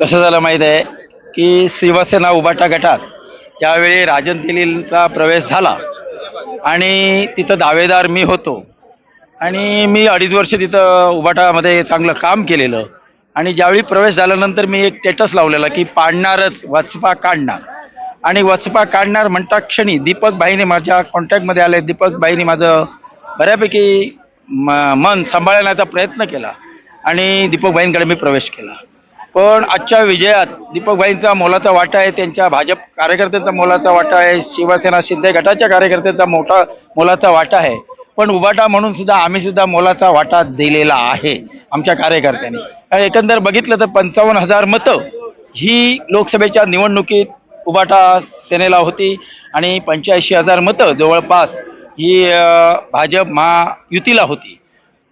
कसं झालं माहीत आहे? की शिवसेना उबाटा गटात त्यावेळी राजन तेलींचा प्रवेश झाला आणि तिथं दावेदार मी होतो आणि मी अडीच वर्ष तिथं उबाटामध्ये चांगलं काम केलेलं आणि ज्यावेळी प्रवेश झाल्यानंतर मी एक स्टेटस लावलेला की पाडणारच वचपा काढणार. आणि वचपा काढणार म्हणता क्षणी दीपक भाईने माझ्या कॉन्टॅक्टमध्ये आले. दीपक भाईने माझं बऱ्यापैकी म मन सांभाळण्याचा प्रयत्न केला आणि दीपक भाईंकडे मी प्रवेश केला. पण आजच्या विजयात दीपकभाईंचा मोलाचा वाटा आहे त्यांच्या भाजप कार्यकर्त्यांचा मोलाचा वाटा आहे शिवसेना शिंदे गटाच्या कार्यकर्त्यांचा मोठा मोलाचा वाटा आहे. पण उबाटा म्हणून सुद्धा आम्ही सुद्धा मोलाचा वाटा दिलेला आहे आमच्या कार्यकर्त्यांनी. एकंदर बघितलं तर पंचावन्न हजार मतं ही लोकसभेच्या निवडणुकीत उबाटा सेनेला होती आणि पंच्याऐंशी हजार मतं जवळपास ही भाजप महायुतीला होती.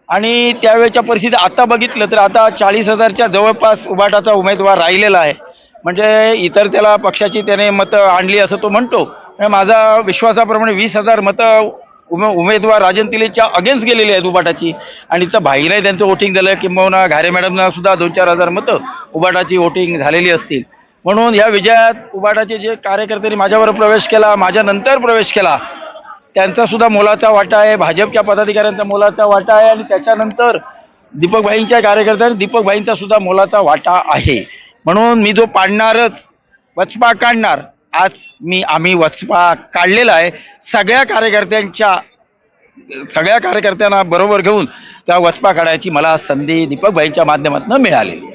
आणि त्यावेळेच्या परिस्थिती आता बघितलं तर आता चाळीस हजारच्या जवळपास उबाटाचा उमेदवार राहिलेला आहे. म्हणजे इतर त्याला पक्षाची त्याने मतं आणली असं तो म्हणतो. माझा विश्वासाप्रमाणे वीस हजार मतं उमे उमेदवार राजन तिलेच्या अगेन्स्ट गेलेली आहेत उबाटाची. आणि तर भाईने त्यांचं वोटिंग झालं किंबहुना घारे मॅडमना सुद्धा दोन चार हजार मतं उबाटाची वोटिंग झालेली असतील. म्हणून या विजयात उबाटाचे जे कार्यकर्त्यांनी माझ्यावर प्रवेश केला माझ्यानंतर प्रवेश केला त्यांचा सुद्धा मोलाचा वाटा आहे भाजपच्या पदाधिकाऱ्यांचा मोलाचा वाटा आहे आणि त्याच्यानंतर दीपकभाईंच्या कार्यकर्त्यांनी दीपकभाईंचा सुद्धा मोलाचा वाटा आहे. म्हणून मी जो पाडणारच वचपा काढणार आज मी आम्ही वचपा काढलेला आहे. सगळ्या कार्यकर्त्यांच्या सगळ्या कार्यकर्त्यांना बरोबर घेऊन त्या वचपा काढायची मला संधी दीपकभाईंच्या माध्यमातून मिळालेली.